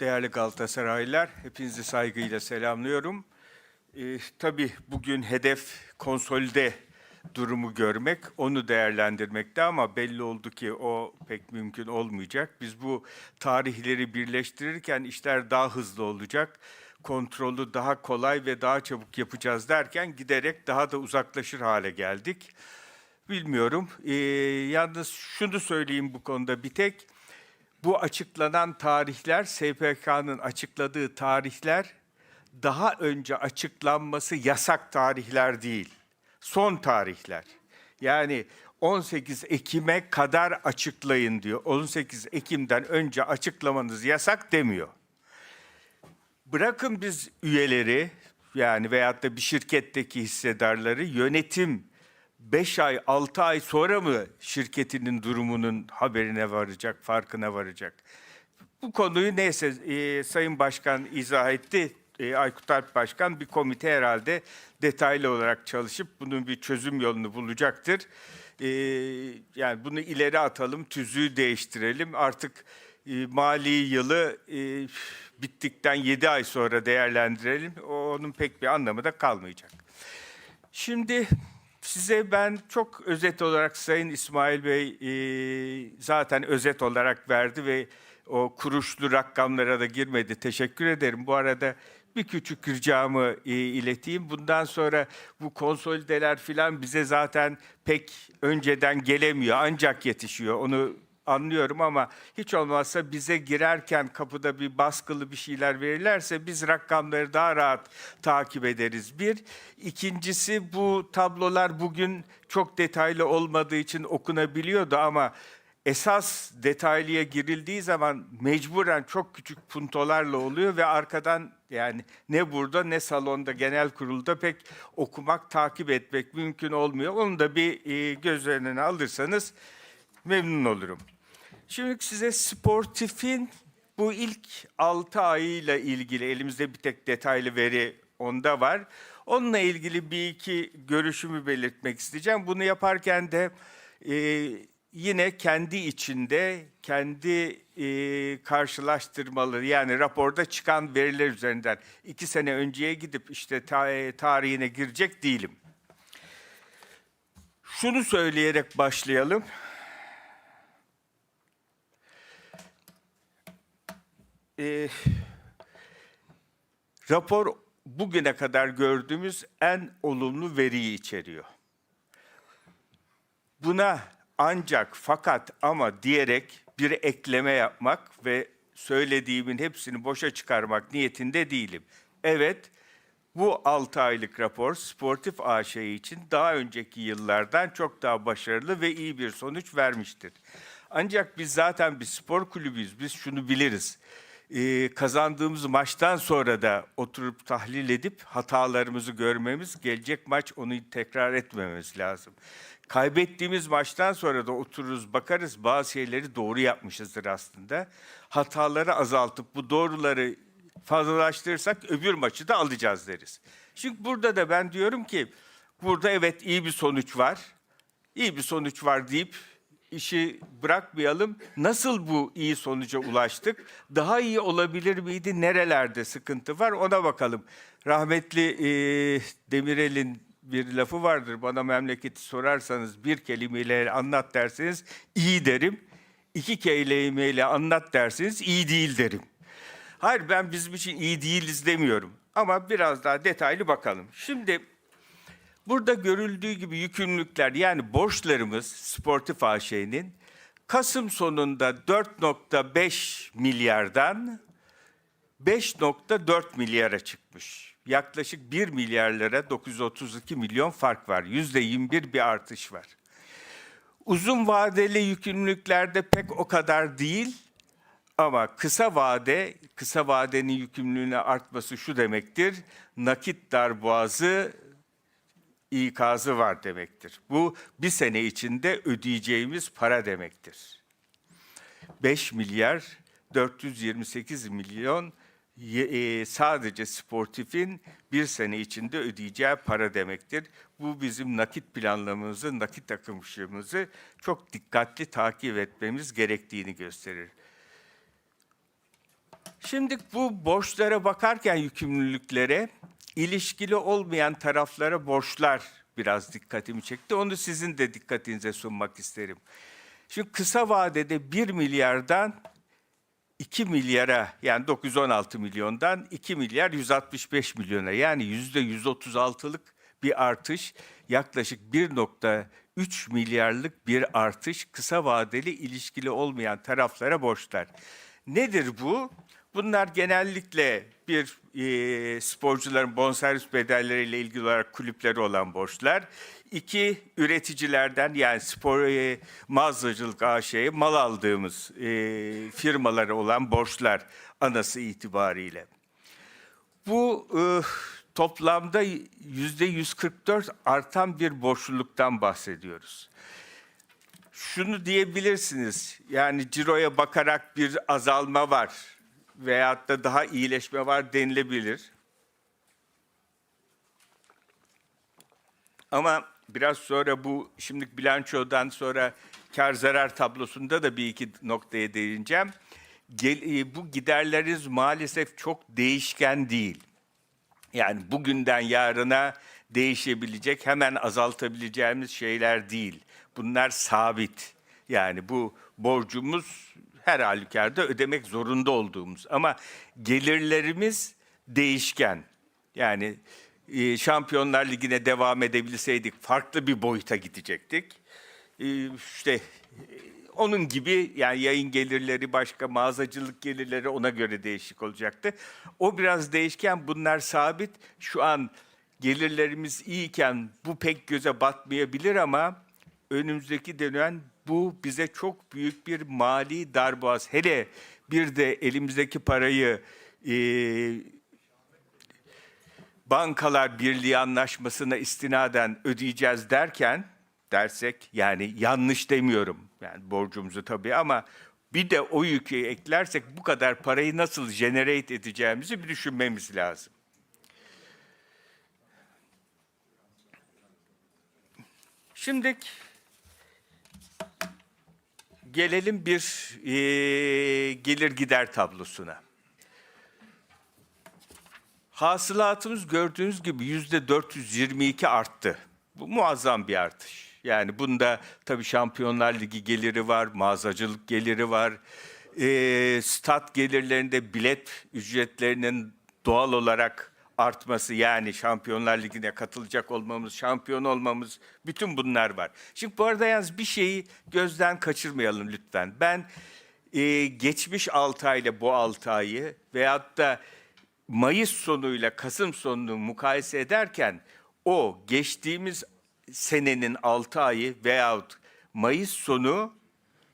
Değerli Galatasaraylılar, hepinizi saygıyla selamlıyorum. Ee, tabii bugün hedef konsolide durumu görmek, onu değerlendirmekte ama belli oldu ki o pek mümkün olmayacak. Biz bu tarihleri birleştirirken işler daha hızlı olacak. Kontrolü daha kolay ve daha çabuk yapacağız derken giderek daha da uzaklaşır hale geldik. Bilmiyorum. Ee, yalnız şunu söyleyeyim bu konuda bir tek. Bu açıklanan tarihler, SPK'nın açıkladığı tarihler daha önce açıklanması yasak tarihler değil. Son tarihler. Yani 18 Ekim'e kadar açıklayın diyor. 18 Ekim'den önce açıklamanız yasak demiyor. Bırakın biz üyeleri yani veyahut da bir şirketteki hissedarları yönetim 5 ay 6 ay sonra mı şirketinin durumunun haberine varacak, farkına varacak? Bu konuyu neyse e, Sayın Başkan izah etti. E, Aykut Alp Başkan bir komite herhalde detaylı olarak çalışıp bunun bir çözüm yolunu bulacaktır. E, yani bunu ileri atalım, tüzüğü değiştirelim. Artık e, mali yılı e, bittikten 7 ay sonra değerlendirelim. O- Onun pek bir anlamı da kalmayacak. Şimdi size ben çok özet olarak Sayın İsmail Bey e, zaten özet olarak verdi ve o kuruşlu rakamlara da girmedi. Teşekkür ederim. Bu arada bir küçük ricamı e, ileteyim. Bundan sonra bu konsolideler filan bize zaten pek önceden gelemiyor. Ancak yetişiyor. Onu anlıyorum ama hiç olmazsa bize girerken kapıda bir baskılı bir şeyler verirlerse biz rakamları daha rahat takip ederiz. Bir. İkincisi bu tablolar bugün çok detaylı olmadığı için okunabiliyordu ama esas detaylıya girildiği zaman mecburen çok küçük puntolarla oluyor ve arkadan yani ne burada ne salonda genel kurulda pek okumak, takip etmek mümkün olmuyor. Onu da bir e, göz önüne alırsanız memnun olurum. Şimdi size sportifin bu ilk 6 ayıyla ilgili elimizde bir tek detaylı veri onda var. Onunla ilgili bir iki görüşümü belirtmek isteyeceğim. Bunu yaparken de e, yine kendi içinde kendi e, karşılaştırmaları yani raporda çıkan veriler üzerinden iki sene önceye gidip işte ta- e, tarihine girecek değilim. Şunu söyleyerek başlayalım. Ee, rapor bugüne kadar gördüğümüz en olumlu veriyi içeriyor. Buna ancak fakat ama diyerek bir ekleme yapmak ve söylediğimin hepsini boşa çıkarmak niyetinde değilim. Evet, bu 6 aylık rapor Sportif AŞ için daha önceki yıllardan çok daha başarılı ve iyi bir sonuç vermiştir. Ancak biz zaten bir spor kulübüyüz. Biz şunu biliriz. Ee, kazandığımız maçtan sonra da oturup tahlil edip hatalarımızı görmemiz, gelecek maç onu tekrar etmememiz lazım. Kaybettiğimiz maçtan sonra da otururuz bakarız bazı şeyleri doğru yapmışızdır aslında. Hataları azaltıp bu doğruları fazlalaştırırsak öbür maçı da alacağız deriz. Şimdi burada da ben diyorum ki burada evet iyi bir sonuç var. İyi bir sonuç var deyip işi bırakmayalım. Nasıl bu iyi sonuca ulaştık? Daha iyi olabilir miydi? Nerelerde sıkıntı var? Ona bakalım. Rahmetli eee, Demirel'in bir lafı vardır. Bana memleketi sorarsanız bir kelimeyle anlat derseniz iyi derim. İki kelimeyle anlat derseniz iyi değil derim. Hayır ben bizim için iyi değiliz demiyorum. Ama biraz daha detaylı bakalım. Şimdi burada görüldüğü gibi yükümlülükler yani borçlarımız Sportif AŞ'nin Kasım sonunda 4.5 milyardan 5.4 milyara çıkmış. Yaklaşık 1 milyar lira 932 milyon fark var. %21 bir artış var. Uzun vadeli yükümlülüklerde pek o kadar değil ama kısa vade, kısa vadenin yükümlülüğüne artması şu demektir. Nakit darboğazı ikazı var demektir. Bu bir sene içinde ödeyeceğimiz para demektir. 5 milyar 428 milyon e, sadece sportifin bir sene içinde ödeyeceği para demektir. Bu bizim nakit planlamamızı, nakit akışımızı çok dikkatli takip etmemiz gerektiğini gösterir. Şimdi bu borçlara bakarken yükümlülüklere ilişkili olmayan taraflara borçlar biraz dikkatimi çekti. Onu sizin de dikkatinize sunmak isterim. Şimdi kısa vadede 1 milyardan 2 milyara yani 916 milyondan 2 milyar 165 milyona yani yüzde 136'lık bir artış yaklaşık 1.3 milyarlık bir artış kısa vadeli ilişkili olmayan taraflara borçlar. Nedir bu? Bunlar genellikle bir e, sporcuların bonservis bedelleriyle ilgili olarak kulüpleri olan borçlar. İki, üreticilerden yani spor e, mağazacılık AŞ'ye mal aldığımız e, firmalara olan borçlar anası itibariyle. Bu e, toplamda yüzde 144 artan bir borçluluktan bahsediyoruz. Şunu diyebilirsiniz, yani ciroya bakarak bir azalma var veyahut da daha iyileşme var denilebilir. Ama biraz sonra bu şimdilik bilançodan sonra kar zarar tablosunda da bir iki noktaya değineceğim. Gel- e, bu giderleriniz maalesef çok değişken değil. Yani bugünden yarına değişebilecek, hemen azaltabileceğimiz şeyler değil. Bunlar sabit. Yani bu borcumuz her halükarda ödemek zorunda olduğumuz. Ama gelirlerimiz değişken. Yani e, Şampiyonlar Ligi'ne devam edebilseydik farklı bir boyuta gidecektik. E, işte e, onun gibi yani yayın gelirleri başka, mağazacılık gelirleri ona göre değişik olacaktı. O biraz değişken, bunlar sabit. Şu an gelirlerimiz iyiyken bu pek göze batmayabilir ama önümüzdeki dönem bu bize çok büyük bir mali darboğaz. Hele bir de elimizdeki parayı e, Bankalar Birliği anlaşmasına istinaden ödeyeceğiz derken dersek yani yanlış demiyorum. Yani borcumuzu tabii ama bir de o yükü eklersek bu kadar parayı nasıl generate edeceğimizi bir düşünmemiz lazım. Şimdi gelelim bir eee, gelir gider tablosuna. Hasılatımız gördüğünüz gibi yüzde 422 arttı. Bu muazzam bir artış. Yani bunda tabii Şampiyonlar Ligi geliri var, mağazacılık geliri var. Ee, stat gelirlerinde bilet ücretlerinin doğal olarak artması yani Şampiyonlar Ligi'ne katılacak olmamız, şampiyon olmamız bütün bunlar var. Şimdi bu arada yalnız bir şeyi gözden kaçırmayalım lütfen. Ben e, geçmiş 6 ay ile bu 6 ayı veyahut da Mayıs sonuyla Kasım sonunu mukayese ederken o geçtiğimiz senenin 6 ayı veyahut Mayıs sonu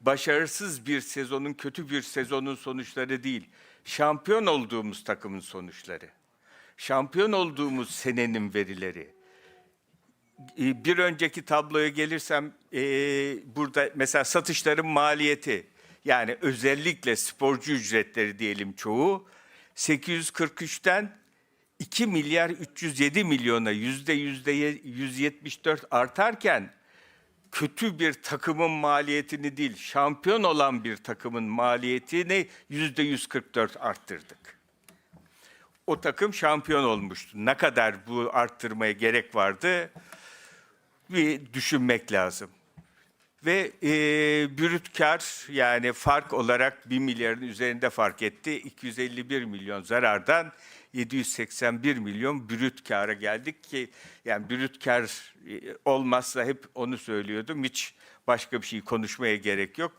başarısız bir sezonun, kötü bir sezonun sonuçları değil. Şampiyon olduğumuz takımın sonuçları. Şampiyon olduğumuz senenin verileri. E, Bir önceki tabloya gelirsem e, burada mesela satışların maliyeti yani özellikle sporcu ücretleri diyelim çoğu 843'ten 2 milyar 307 milyona yüzde yüzde 174 artarken kötü bir takımın maliyetini değil şampiyon olan bir takımın maliyetini yüzde 144 arttırdık. O takım şampiyon olmuştu. Ne kadar bu arttırmaya gerek vardı? bir düşünmek lazım. Ve e, brüt kar yani fark olarak 1 milyarın üzerinde fark etti. 251 milyon zarardan 781 milyon brüt kara geldik ki yani brüt kar e, olmazsa hep onu söylüyordum. Hiç başka bir şey konuşmaya gerek yok.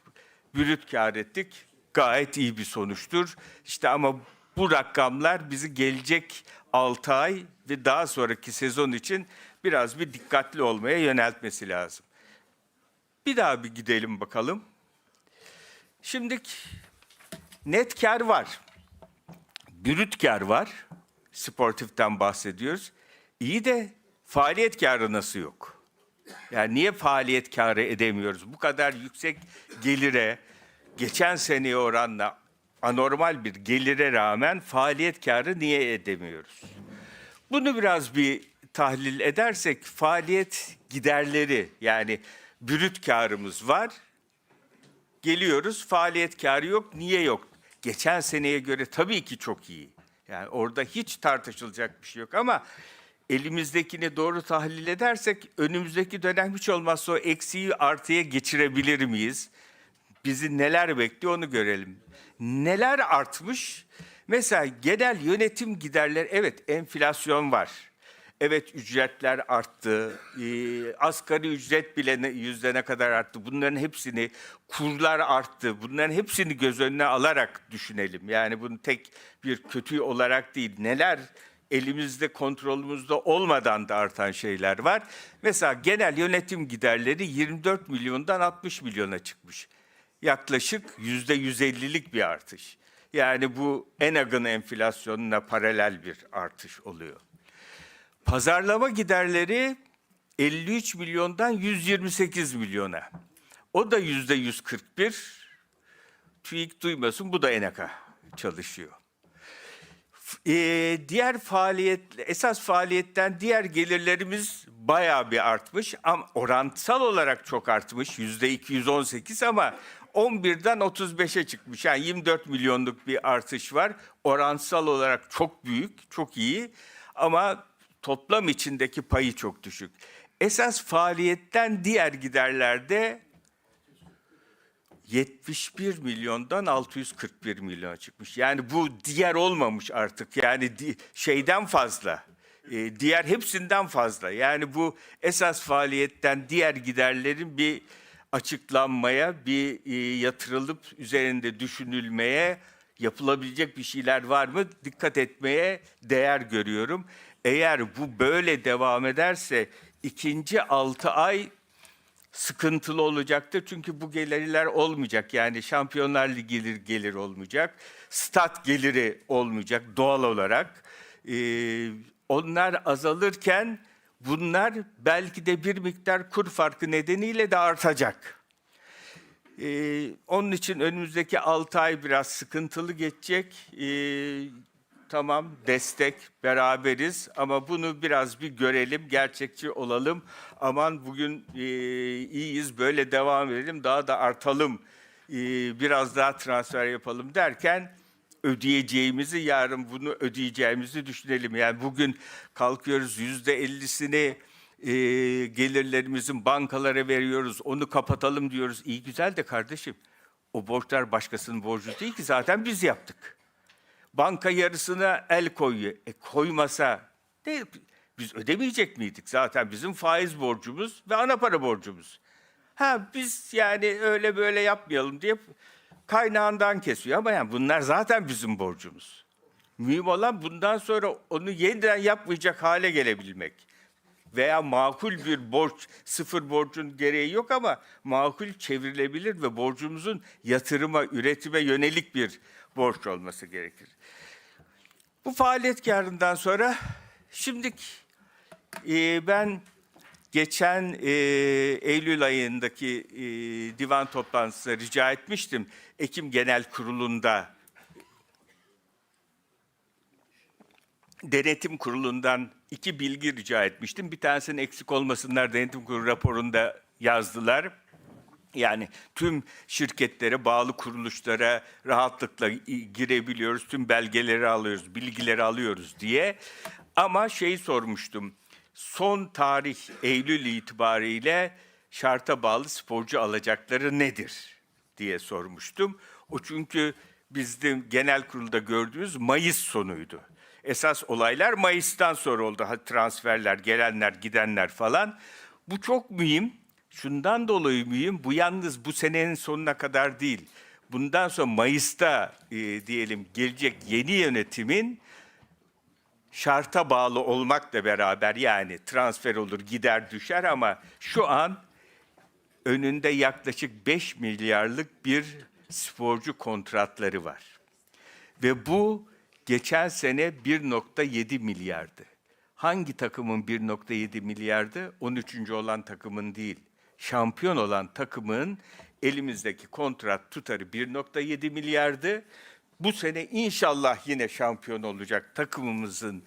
Brüt kar ettik. Gayet iyi bir sonuçtur. İşte ama bu rakamlar bizi gelecek 6 ay ve daha sonraki sezon için biraz bir dikkatli olmaya yöneltmesi lazım. Bir daha bir gidelim bakalım. Şimdi net kar var. Brüt kar var. Sportiften bahsediyoruz. İyi de faaliyet karı nasıl yok? Yani niye faaliyet karı edemiyoruz? Bu kadar yüksek gelire, geçen seneye oranla anormal bir gelire rağmen faaliyet karı niye edemiyoruz? Bunu biraz bir tahlil edersek faaliyet giderleri yani brüt karımız var. Geliyoruz faaliyet karı yok. Niye yok? geçen seneye göre tabii ki çok iyi. Yani orada hiç tartışılacak bir şey yok ama elimizdekini doğru tahlil edersek önümüzdeki dönem hiç olmazsa o eksiği artıya geçirebilir miyiz? Bizi neler bekliyor onu görelim. Neler artmış? Mesela genel yönetim giderleri evet enflasyon var. Evet ücretler arttı. Ee, asgari ücret bile ne, yüzde ne kadar arttı. Bunların hepsini kurlar arttı. Bunların hepsini göz önüne alarak düşünelim. Yani bunu tek bir kötü olarak değil. Neler elimizde kontrolümüzde olmadan da artan şeyler var. Mesela genel yönetim giderleri 24 milyondan 60 milyona çıkmış. Yaklaşık yüzde 150'lik bir artış. Yani bu Enag'ın enflasyonuna paralel bir artış oluyor. Pazarlama giderleri 53 milyondan 128 milyona. O da yüzde 141. TÜİK duymasın bu da ENAK'a çalışıyor. Eee, diğer faaliyet, esas faaliyetten diğer gelirlerimiz bayağı bir artmış. Ama orantısal olarak çok artmış. Yüzde 218 ama 11'den 35'e çıkmış. Yani 24 milyonluk bir artış var. Oransal olarak çok büyük, çok iyi. Ama toplam içindeki payı çok düşük. Esas faaliyetten diğer giderlerde 71 milyondan 641 milyona çıkmış. Yani bu diğer olmamış artık. Yani şeyden fazla. Ee, diğer hepsinden fazla. Yani bu esas faaliyetten diğer giderlerin bir açıklanmaya, bir e, yatırılıp üzerinde düşünülmeye, yapılabilecek bir şeyler var mı dikkat etmeye değer görüyorum. Eğer bu böyle devam ederse ikinci altı ay sıkıntılı olacaktır. Çünkü bu gelirler olmayacak. Yani Şampiyonlar Ligi gelir, gelir olmayacak. Stat geliri olmayacak doğal olarak. Ee, onlar azalırken bunlar belki de bir miktar kur farkı nedeniyle de artacak. Ee, onun için önümüzdeki 6 ay biraz sıkıntılı geçecek. Ee, tamam destek beraberiz ama bunu biraz bir görelim, gerçekçi olalım. Aman bugün e, iyiyiz, böyle devam edelim, daha da artalım, e, biraz daha transfer yapalım derken ödeyeceğimizi, yarın bunu ödeyeceğimizi düşünelim. Yani bugün kalkıyoruz yüzde ellisini e, gelirlerimizin bankalara veriyoruz, onu kapatalım diyoruz. İyi güzel de kardeşim, o borçlar başkasının borcu değil ki zaten biz yaptık. Banka yarısına el koyuyor. E koymasa ne, biz ödemeyecek miydik? Zaten bizim faiz borcumuz ve ana para borcumuz. Ha biz yani öyle böyle yapmayalım diye kaynağından kesiyor. Ama yani bunlar zaten bizim borcumuz. Mühim olan bundan sonra onu yeniden yapmayacak hale gelebilmek. Veya makul bir borç, sıfır borcun gereği yok ama makul çevrilebilir ve borcumuzun yatırıma, üretime yönelik bir borç olması gerekir. Bu faaliyet karından sonra şimdi e, ben geçen e, Eylül ayındaki e, divan toplantısında rica etmiştim. Ekim Genel Kurulu'nda denetim kurulundan iki bilgi rica etmiştim. Bir tanesinin eksik olmasınlar denetim kurulu raporunda yazdılar. Yani tüm şirketlere, bağlı kuruluşlara rahatlıkla girebiliyoruz, tüm belgeleri alıyoruz, bilgileri alıyoruz diye. Ama şeyi sormuştum, son tarih Eylül itibariyle şarta bağlı sporcu alacakları nedir diye sormuştum. O çünkü bizde genel kurulda gördüğümüz Mayıs sonuydu. Esas olaylar Mayıs'tan sonra oldu. Transferler, gelenler, gidenler falan. Bu çok mühim. Şundan dolayı mühim. Bu yalnız bu senenin sonuna kadar değil. Bundan sonra Mayıs'ta e, diyelim gelecek yeni yönetimin şarta bağlı olmakla beraber yani transfer olur gider düşer ama şu an önünde yaklaşık 5 milyarlık bir sporcu kontratları var. Ve bu geçen sene 1.7 milyardı. Hangi takımın 1.7 milyardı? 13. olan takımın değil. Şampiyon olan takımın elimizdeki kontrat tutarı 1.7 milyardı. Bu sene inşallah yine şampiyon olacak takımımızın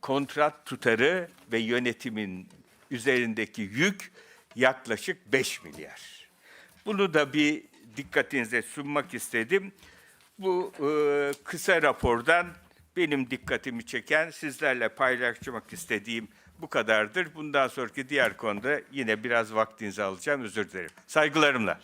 kontrat tutarı ve yönetimin üzerindeki yük yaklaşık 5 milyar. Bunu da bir dikkatinize sunmak istedim. Bu e, kısa rapordan benim dikkatimi çeken, sizlerle paylaşmak istediğim bu kadardır. Bundan sonraki diğer konuda yine biraz vaktinizi alacağım. Özür dilerim. Saygılarımla.